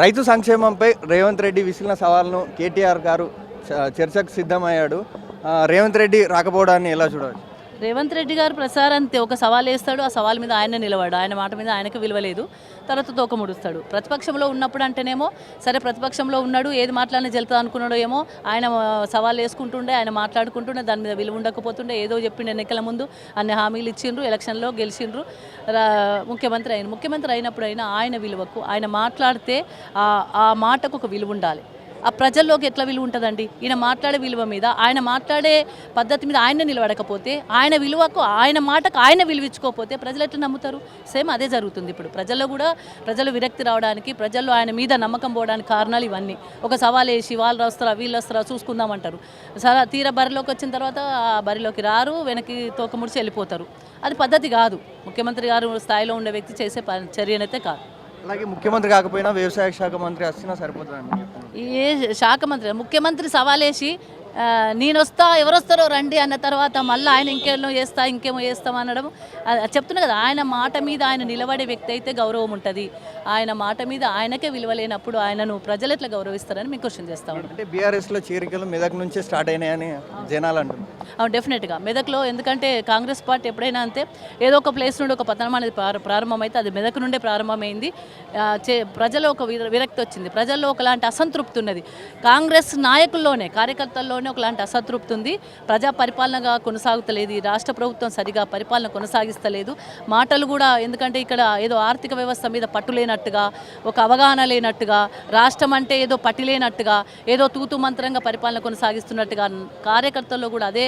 రైతు సంక్షేమంపై రేవంత్ రెడ్డి విసిరిన సవాల్ను కేటీఆర్ గారు చ- చర్చకు సిద్ధమయ్యాడు. రేవంత్ రెడ్డి రాకపోవడాన్ని ఎలా చూడవచ్చు? రేవంత్ రెడ్డి గారు ప్రసారంతే ఒక సవాల్ వేస్తాడు. ఆ సవాల్ మీద ఆయన నిలవాడు ఆయన మాట మీద ఆయనకు విలువలేదు. తర్వాత తోక ముడుస్తాడు. ప్రతిపక్షంలో ఉన్నప్పుడు అంటేనేమో సరే ప్రతిపక్షంలో ఉన్నాడు ఏది మాట్లాడినా జల్తా అనుకున్నాడో ఏమో ఆయన సవాల్ వేసుకుంటుండే ఆయన మాట్లాడుకుంటుండే దాని మీద విలువ ఉండకపోతుండే ఏదో చెప్పిండే ఎన్నికల ముందు అన్ని హామీలు ఇచ్చిండ్రు ఎలక్షన్లో గెలిచిండ్రు ముఖ్యమంత్రి అయిన ముఖ్యమంత్రి అయినప్పుడు అయినా ఆయన విలువకు ఆయన మాట్లాడితే ఆ మాటకు ఒక విలువ ఉండాలి. ఆ ప్రజల్లోకి ఎట్లా విలువ ఉంటుందండి? ఈయన మాట్లాడే విలువ మీద ఆయన మాట్లాడే పద్ధతి మీద ఆయన నిలబడకపోతే ఆయన విలువకు ఆయన మాటకు ఆయన విలువించుకోకపోతే ప్రజలు ఎట్లా నమ్ముతారు? సేమ్ అదే జరుగుతుంది ఇప్పుడు. ప్రజల్లో కూడా ప్రజలు విరక్తి రావడానికి ప్రజల్లో ఆయన మీద నమ్మకం పోవడానికి కారణాలు ఇవన్నీ. ఒక సవాల్ వేసి వాళ్ళు వస్తారా వీళ్ళు వస్తారా చూసుకుందామంటారు. సరే తీర బరిలోకి వచ్చిన తర్వాత ఆ బరిలోకి రారు వెనక్కి తోకముడిచి వెళ్ళిపోతారు. అది పద్ధతి కాదు. ముఖ్యమంత్రి గారు స్థాయిలో ఉండే వ్యక్తి చేసే ప- చర్యనైతే కాదు. అలాగే ముఖ్యమంత్రి కాకపోయినా వ్యవసాయ శాఖ మంత్రి వస్తున్నా సరిపోతుందని ఏ శాఖ మంత్రి ముఖ్యమంత్రి సవాలేసి నేను వస్తా ఎవరు వస్తారో రండి అన్న తర్వాత మళ్ళీ ఆయన ఇంకేమో చేస్తా ఇంకేమో చేస్తాం అనడం. చెప్తున్నా కదా ఆయన మాట మీద ఆయన నిలబడే వ్యక్తి అయితే గౌరవం ఉంటుంది. ఆయన మాట మీద ఆయనకే విలువ లేనప్పుడు ఆయనను ప్రజలు ఎట్లా గౌరవిస్తారని మీకు క్వశ్చన్ చేస్తా అంటే బీఆర్ఎస్లో చేరికలు మెదక్ నుంచే స్టార్ట్ అయినాయని జనాలు అంటున్నారు అవును డెఫినెట్గా మెదక్లో ఎందుకంటే కాంగ్రెస్ పార్టీ ఎప్పుడైనా అంతే ఏదో ఒక ప్లేస్ నుండి ఒక పతనం అనేది ప్రార- ప్రారంభమైతే అది మెదక్ నుండే ప్రారంభమైంది. ప్రజల్లో ఒక విర- విరక్తి వచ్చింది. ప్రజల్లో ఒకలాంటి అసంతృప్తి ఉన్నది. కాంగ్రెస్ నాయకుల్లోనే కార్యకర్తల్లోనే ఒకలాంటి అసంతృప్తి ఉంది ప్రజా పరిపాలనగా కొనసాగుతలేదు. ఈ రాష్ట్ర ప్రభుత్వం సరిగా పరిపాలన కొనసాగిస్తలేదు. మాటలు కూడా ఎందుకంటే ఇక్కడ ఏదో ఆర్థిక వ్యవస్థ మీద పట్టు లేనట్టుగా ఒక అవగాహన లేనట్టుగా రాష్ట్రం అంటే ఏదో పట్టి లేనట్టుగా ఏదో తూతు మంత్రంగా పరిపాలన కొనసాగిస్తున్నట్టుగా కార్యకర్తల్లో కూడా అదే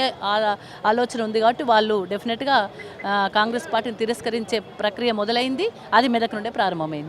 ఆలోచన ఉంది కాబట్టి వాళ్ళు డెఫినెట్గా కాంగ్రెస్ పార్టీని తిరస్కరించే ప్రక్రియ మొదలైంది. అది మెదక్ నుండే ప్రారంభమైంది.